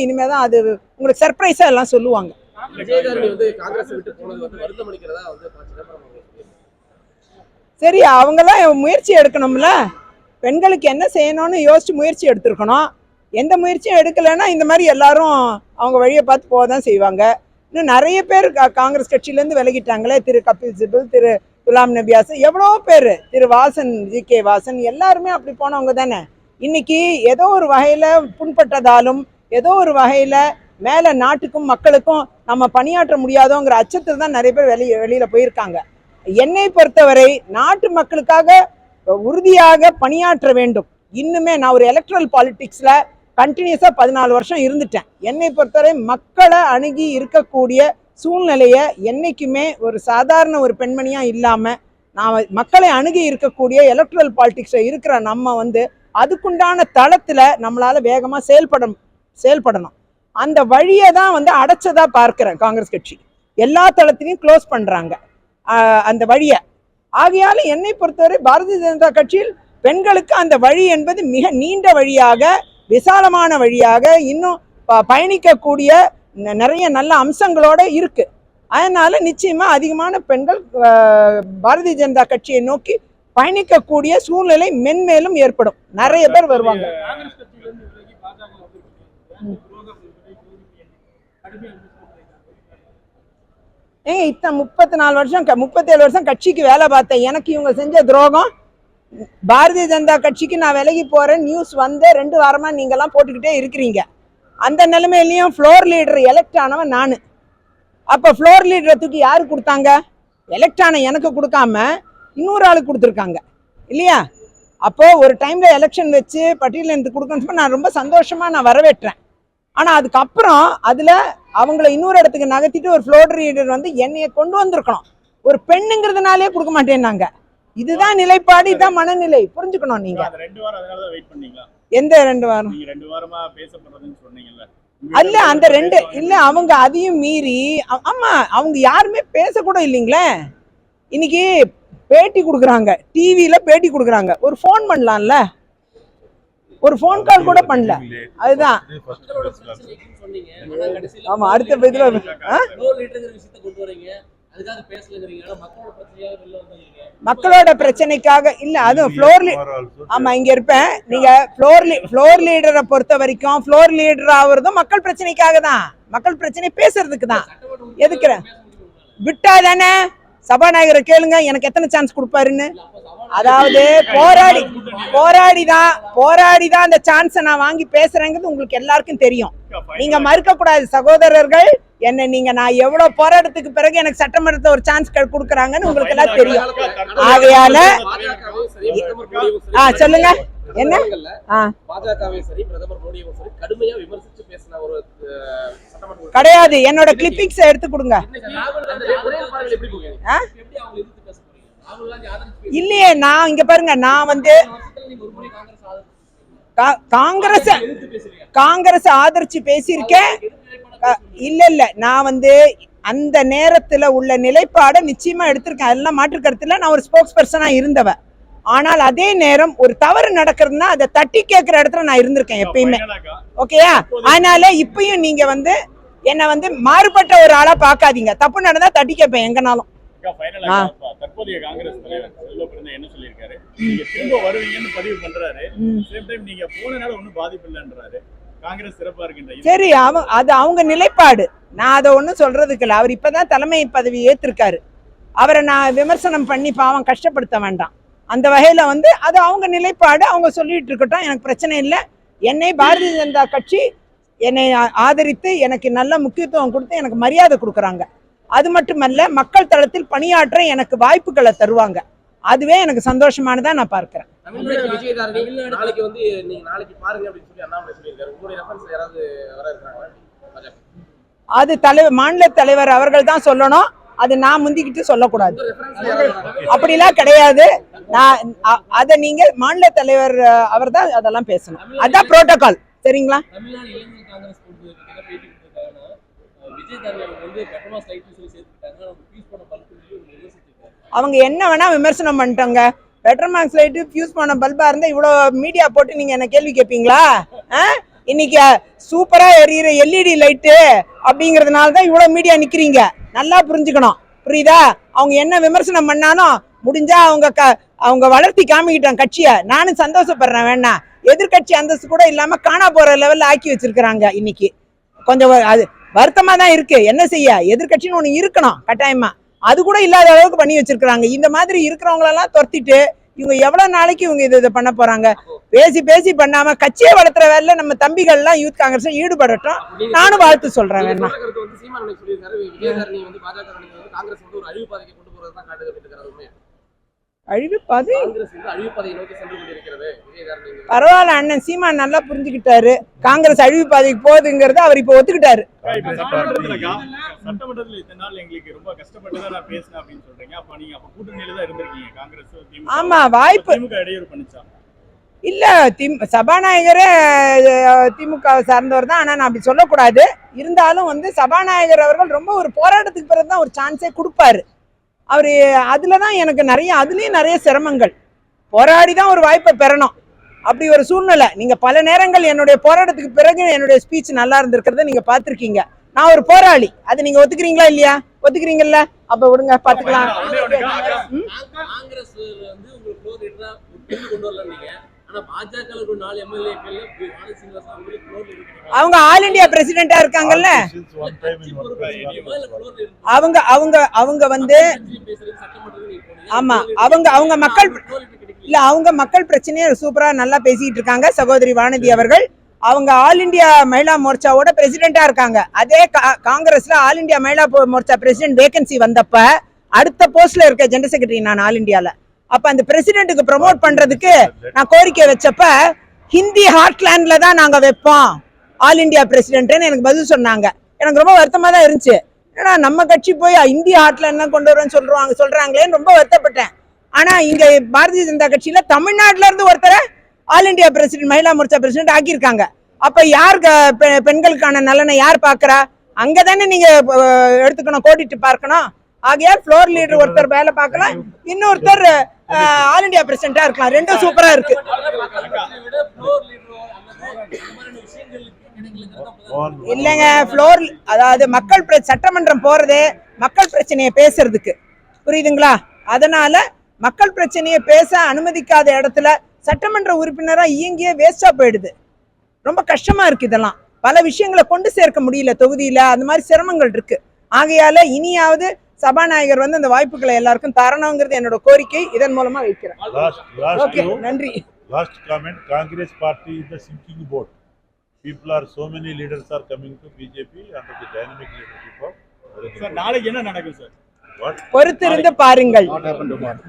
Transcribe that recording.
இனிமே தான் அது உங்களுக்கு சர்ப்ரைஸா எல்லாம் சொல்லுவாங்க. சரி அவங்கெல்லாம் முயற்சி எடுக்கணும்ல. பெண்களுக்கு என்ன செய்யணும்னு யோசிச்சு முயற்சி எடுத்திருக்கணும். எந்த முயற்சியும் எடுக்கலைன்னா இந்த மாதிரி எல்லாரும் அவங்க வழியை பார்த்து போக தான் செய்வாங்க. இன்னும் நிறைய பேர் காங்கிரஸ் கட்சியிலேருந்து விலகிட்டாங்களே. திரு கபில் சிபில் திரு குலாம் நபி ஆசன் எவ்வளோ பேர்? திரு வாசன் ஜி கே வாசன் எல்லாருமே அப்படி போனவங்க தானே. இன்னைக்கு ஏதோ ஒரு வகையில் புண்பட்டதாலும் ஏதோ ஒரு வகையில் மேலே நாட்டுக்கும் மக்களுக்கும் நம்ம பணியாற்ற முடியாதோங்கிற அச்சத்தில் தான் நிறைய பேர் வெளியே வெளியில் போயிருக்காங்க. என்னை பொறுத்தவரை நாட்டு மக்களுக்காக உறுதியாக பணியாற்ற வேண்டும். இன்னுமே நான் ஒரு எலக்ட்ரல் பாலிட்டிக்ஸில் கண்டினியூஸாக பதினாலு வருஷம் இருந்துட்டேன். என்னை பொறுத்தவரை மக்களை அணுகி இருக்கக்கூடிய சூழ்நிலையை என்றைக்குமே ஒரு சாதாரண ஒரு பெண்மணியாக இல்லாமல் நான் மக்களை அணுகி இருக்கக்கூடிய எலக்ட்ரல் பாலிட்டிக்ஸில் இருக்கிற நம்ம வந்து அதுக்குண்டான தளத்தில் நம்மளால் வேகமாக செயல்பட செயல்படணும். அந்த வழியை தான் வந்து அடைச்சதா பார்க்கிறேன் காங்கிரஸ் கட்சி. எல்லா தளத்திலையும் க்ளோஸ் பண்ணுறாங்க அந்த வழியை. ஆகையால் என்னை பொறுத்தவரை பாரதிய ஜனதா கட்சியில் பெண்களுக்கு அந்த வழி என்பது மிக நீண்ட வழியாக விசாலமான வழியாக இன்னும் ப- பயணிக்கக்கூடிய நிறைய நல்ல அம்சங்களோட இருக்கு. அதனால நிச்சயமா அதிகமான பெண்கள் பாரதிய ஜனதா கட்சியை நோக்கி பயணிக்கக்கூடிய சூழ்நிலை மென்மேலும் ஏற்படும். நிறைய பேர் வருவாங்க காங்கிரஸ் கட்சியிலிருந்து விலகி பாஜக வந்து துரோகம் என்பதை கடுமையாக ஏங்க இத்தனை முப்பத்தி நாலு வருஷம் க- முப்பத்தேழு வருஷம் கட்சிக்கு வேலை பார்த்தேன். எனக்கு இவங்க செஞ்ச துரோகம் பாரதிய ஜனதா கட்சிக்கு நான் விலகி போகிறேன் நியூஸ் வந்து ரெண்டு வாரமா நீங்கள்லாம் போட்டுக்கிட்டே இருக்கிறீங்க. அந்த நிலைமையிலையும் ஃப்ளோர் லீடர் எலெக்ட் ஆனவன் நான். அப்போ ஃப்ளோர் லீடரை தூக்கி யாரு கொடுத்தாங்க? எலெக்ட் ஆன எனக்கு கொடுக்காம இன்னொரு ஆளுக்கு கொடுத்துருக்காங்க. இல்லையா? அப்போ ஒரு டைம்ல எலெக்ஷன் வச்சு பட்டியலேருந்து கொடுக்கணும் நான் ரொம்ப சந்தோஷமா நான் வரவேற்றேன். ஆனா அதுக்கப்புறம் அதுல அவங்கள இன்னொரு இடத்துக்கு நகர்த்திட்டு ஒரு ஃப்ளோர் ரீடர் வந்து என்னைய கொண்டு வந்திருக்கணும். ஒரு பெண்ணுங்கிறதுனாலே கொடுக்க மாட்டேன்னாங்க. இதுதான் நிலைப்பாடு இதுதான் மனநிலை. புரிஞ்சுக்கணும் நீங்க. எந்த ரெண்டு வாரம்? அல்ல அந்த ரெண்டு இல்ல அவங்க அதையும் மீறி ஆமா அவங்க யாருமே பேசக்கூட இல்லைங்களே. இன்னைக்கு பேட்டி கொடுக்குறாங்க. டிவியில பேட்டி கொடுக்குறாங்க. ஒரு ஃபோன் பண்ணலாம்ல. ஒரு ஃபோன் கால் கூட பண்ணல. அதுதான். ஆமா அடுத்த இதுல மக்களோட பிரச்சனைக்காக இல்ல அதுவும் ஃப்ளோர் ஆமா இங்க இருப்பேன். நீங்க ஃப்ளோர் ஃப்ளோர் லீடரை பொறுத்த வரைக்கும் ஃப்ளோர் லீடர் ஆகுறதும் மக்கள் பிரச்சனைக்காக தான். மக்கள் பிரச்சனை பேசுறதுக்கு தான். எதுக்குற? விட்டா தானே? சபாநாயகரை கேளுங்க எனக்கு எத்தனை சான்ஸ் கொடுப்பாருன்னு? அதாவது போராடி போராடி தான் போராடி தான் அந்த சான்ஸை நான் வாங்கி பேசுறேங்கிறது உங்களுக்கு எல்லாருக்கும் தெரியும். நீங்க மறுக்க கூடாது சகோதரர்கள். என்ன நீங்க நான் எவ்வளவு போராட்டத்துக்கு பிறகு எனக்கு சட்டமன்றத்தை ஒரு சான்ஸ் கொடுக்குறாங்கன்னு உங்களுக்கு எல்லாம் தெரியும். ஆகையால ஆ சொல்லுங்க. என்ன. கிடையாது என்னோட கிளிப்பிங்ஸ் எடுத்து கொடுங்க. இல்லையே நான் இங்க பாருங்க நான் வந்து காங்கிரஸ் காங்கிரஸ் ஆதரிச்சு பேசியிருக்கேன். இல்ல இல்ல நான் வந்து அந்த நேரத்துல உள்ள நிலைப்பாடை நிச்சயமா எடுத்திருக்கேன். அதெல்லாம் மாற்று கருத்துல நான் ஒரு ஸ்போக்ஸ் பர்சனா இருந்தவ. ஆனால் அதே நேரம் ஒரு தவறு நடக்கிறதுனா அதை தட்டி கேட்கிற இடத்துல நான் இருந்திருக்கேன் எப்பயுமே. ஓகேயா? அதனால இப்பயும் நீங்க வந்து என்னை வந்து மாறுபட்ட ஒரு ஆளா பார்க்காதீங்க. தப்பு நடந்தா தட்டி கேட்பேன் எங்கனாலும். தற்போதைய காங்கிரஸ் தலைவர் செல்வ பிறந்த என்ன சொல்லியிருக்காரு? நீங்க திரும்ப வருவீங்கன்னு பதிவு பண்றாரு. சேம் டைம் நீங்க போனனால ஒண்ணும் பாதிப்பு இல்லைன்றாரு. காங்கிரஸ் சிறப்பா இருக்கின்ற சரி அவ அது அவங்க நிலைப்பாடு. நான் அதை ஒன்றும் சொல்றதுக்கு இல்லை. அவர் இப்பதான் தலைமை பதவி ஏத்திருக்காரு. அவரை நான் விமர்சனம் பண்ணி பாவம் கஷ்டப்படுத்த வேண்டாம். அந்த வகையில வந்து அது அவங்க நிலைப்பாடு. அவங்க சொல்லிட்டு இருக்கட்டும். எனக்கு பிரச்சனை இல்லை. என்னை பாரதிய ஜனதா கட்சி என்னை ஆதரித்து எனக்கு நல்ல முக்கியத்துவம் கொடுத்து எனக்கு மரியாதை கொடுக்குறாங்க. அது மட்டுமல்ல மக்கள் தளத்தில் பணியாற்ற எனக்கு வாய்ப்புகளை தருவாங்க. அதுவே எனக்கு சந்தோஷமானதா நான் பார்க்கிறேன். அது தலைவர் மாநில தலைவர் அவர்கள் தான் சொல்லணும். அது நான் முந்திக்கிட்டு சொல்லக்கூடாது? அப்படிலாம் கிடையாது. நான் அதை நீங்க மாநில தலைவர் அவர் தான் அதெல்லாம் பேசணும். அதான் புரோட்டோகால் சரிங்களா? அவங்க என்ன வேணா விமர்சனம் பண்ணிட்டாங்க. பெட்ரோமாக்ஸ் லைட்டு ஃபியூஸ் பண்ண பல்பா இருந்தால் இவ்வளோ மீடியா போட்டு நீங்க என்ன கேள்வி கேட்பீங்களா ஆ? இன்னைக்கு சூப்பரா எரியிற எல்இடி லைட்டு அப்படிங்கறதுனால தான் இவ்வளோ மீடியா நிக்கிறீங்க. நல்லா புரிஞ்சுக்கணும். புரியுதா? அவங்க என்ன விமர்சனம் பண்ணாலும் முடிஞ்சா அவங்க க அவங்க வளர்த்தி காமிக்கிட்டாங்க கட்சியை. நானும் சந்தோஷப்படுறேன் வேணா. எதிர்க்கட்சி அந்தஸ்து கூட இல்லாம காணா போற லெவல்ல ஆக்கி வச்சிருக்கிறாங்க இன்னைக்கு. கொஞ்சம் அது வருத்தமா தான் இருக்கு. என்ன செய்ய? எதிர்க்கட்சின்னு ஒண்ணு இருக்கணும் கட்டாயமா. அது கூட இல்லாத அளவுக்கு பண்ணி வச்சிருக்கிறாங்க. இந்த மாதிரி இருக்கிறவங்களெல்லாம் துரத்திட்டு இவங்க எவ்வளவு நாளைக்கு இவங்க இதை இதை பண்ண போறாங்க? பேசி பேசி பண்ணாம கட்சியை வளர்த்துற வேலையில நம்ம தம்பிகள்லாம் யூத் காங்கிரஸ் ஈடுபடட்டும். நானும் வாழ்த்து சொல்றேன் வேணா. காங்கிரஸ் வந்து ஒரு அழிவு பாதைக்கு கொண்டு போறது தான் காட்டுது அப்படின்னு இருக்கிறது உண்மையா? அழிவு பாது காங்கிரஸ் வந்து அழிவு பாதையை நோக்கி சென்று கொண்டிருக்கிறது. விஜயதாரணி பரவாயில்ல அண்ணன். சீமான் நல்லா புரிஞ்சுக்கிட்டாரு. காங்கிரஸ் அழிவு பாதைக்கு போகுதுங்கிறத அவர் இப்ப ஒத்துக்கிட்டாரு. இப்ப சட்டமன்றத்துல கா- சட்டமன்றத்துல இத்தனை நாள் எங்களுக்கு ரொம்ப கஷ்டப்பட்டு தான் நான் பேசினேன் அப்படின்னு சொல்றீங்க. அப்ப நீங்க அப்ப கூட்டணியில தான் இருந்திருக்கீங்க. காங்கிரஸ் திமுக ஆமா வாய்ப்பு திமுக இடையூறு பண்ணிச்சா? இல்ல திம் சபாநாயகரே திமுக சார்ந்தவர் தான். ஆனா நான் அப்படி சொல்லக்கூடாது. இருந்தாலும் வந்து சபாநாயகர் அவர்கள் ரொம்ப ஒரு போராட்டத்துக்கு பிறகு தான் ஒரு சான்ஸே கொடுப்பாரு. அவரு அதுல தான் எனக்கு நிறைய அதுலயும் நிறைய சிரமங்கள். போராடி தான் ஒரு வாய்ப்பை பெறணும். அப்படி ஒரு சூழ்நிலை. நீங்க பல நேரங்கள் என்னுடைய போராட்டத்துக்கு பிறகு என்னுடைய ஸ்பீச் நல்லா இருந்திருக்கிறத நீங்க பார்த்திருக்கீங்க. நான் ஒரு போராளி. அது நீங்க ஒத்துக்கிறீங்களா இல்லையா? ஒத்துக்கிறீங்கல்ல? அப்ப விடுங்க பாத்துக்கலாம் அவங்க ஆல் இந்தியா பிரசிடென்டா இருக்காங்கல்ல. அவங்க அவங்க அவங்க வந்து ஆமா, அவங்க- அவங்க மக்கள் இல்ல அவங்க மக்கள் பிரச்சனையை சூப்பரா நல்லா பேசிட்டு இருக்காங்க சகோதரி வானதி அவர்கள். அவங்க ஆல் இந்தியா மகிழா மோர்ச்சாவோட பிரசிடென்டா இருக்காங்க. அதே கா- காங்கிரஸ்ல all India Mahila Morcha president vacancy வந்தப்ப அடுத்த போஸ்ட்ல இருக்க ஜெனரல் செக்ரட்டரி நான் ஆல் இந்தியால அப்ப அந்த பிரசிடென்ட்டுக்கு ப்ரமோட் பண்றதுக்கு நான் கோரிக்கை வச்சப்ப ஹிந்தி ஹார்ட்லேண்ட்ல தான் நாங்க வைப்போம். ஆல் இந்தியா பிரசிடென்ட்னு எனக்கு பதில் சொன்னாங்க. எனக்கு ரொம்ப வருத்தமா தான் இருந்துச்சு. ஏன்னா நம்ம கட்சி போய் இந்திய ஹார்ட்லேண்ட் தான் கொண்டு வரேன்னு சொல்றாங்க சொல்றாங்களேன்னு ரொம்ப வருத்தப்பட்டேன். ஆனா இங்க பாரதிய ஜனதா கட்சியில தமிழ்நாட்டுல இருந்து ஒருத்தரை all India president Mahila Morcha president ஆக்கியிருக்காங்க. அப்ப யார் பெண்களுக்கான நலனை யார் பாக்குறா அங்கதானே நீங்க அஹ், எடுத்துக்கணும் கோடிட்டு பார்க்கணும். ஆகையால் ஃப்ளோர் லீடர் ஒருத்தர் வேலை பார்க்கலாம். இன்னொருத்தர் ஆல் இந்தியா பிரசிடண்டா இருக்கலாம். ரெண்டும் சூப்பரா இருக்கு. இல்லைங்க ஃப்ளோர் அதாவது மக்கள் பிர- சட்டமன்றம் போறதே மக்கள் பிரச்சனையை பேசுறதுக்கு. புரியுதுங்களா? அதனால மக்கள் பிரச்சனையை பேச அனுமதிக்காத இடத்துல சட்டமன்ற உறுப்பினரா இயங்கியே வேஸ்டா போயிடுது. ரொம்ப கஷ்டமா இருக்கு இதெல்லாம். பல விஷயங்களை கொண்டு சேர்க்க முடியல தொகுதியில. அந்த மாதிரி சிரமங்கள் இருக்கு. ஆகையால இனியாவது சபாநாயகர் வந்து அந்த வாய்ப்புகளை எல்லாருக்கும் தரணுங்கிறது என்னோட கோரிக்கை இதன் மூலமா வைக்கிறேன் ஓகே நன்றி last comment, Congress party is the sinking boat. People are, so many leaders are coming to BJP under the dynamic leadership of sir. நாளைக்கு என்ன நடக்கும் சார் What? பொறுத்திருந்து பாருங்கள் What happened tomorrow?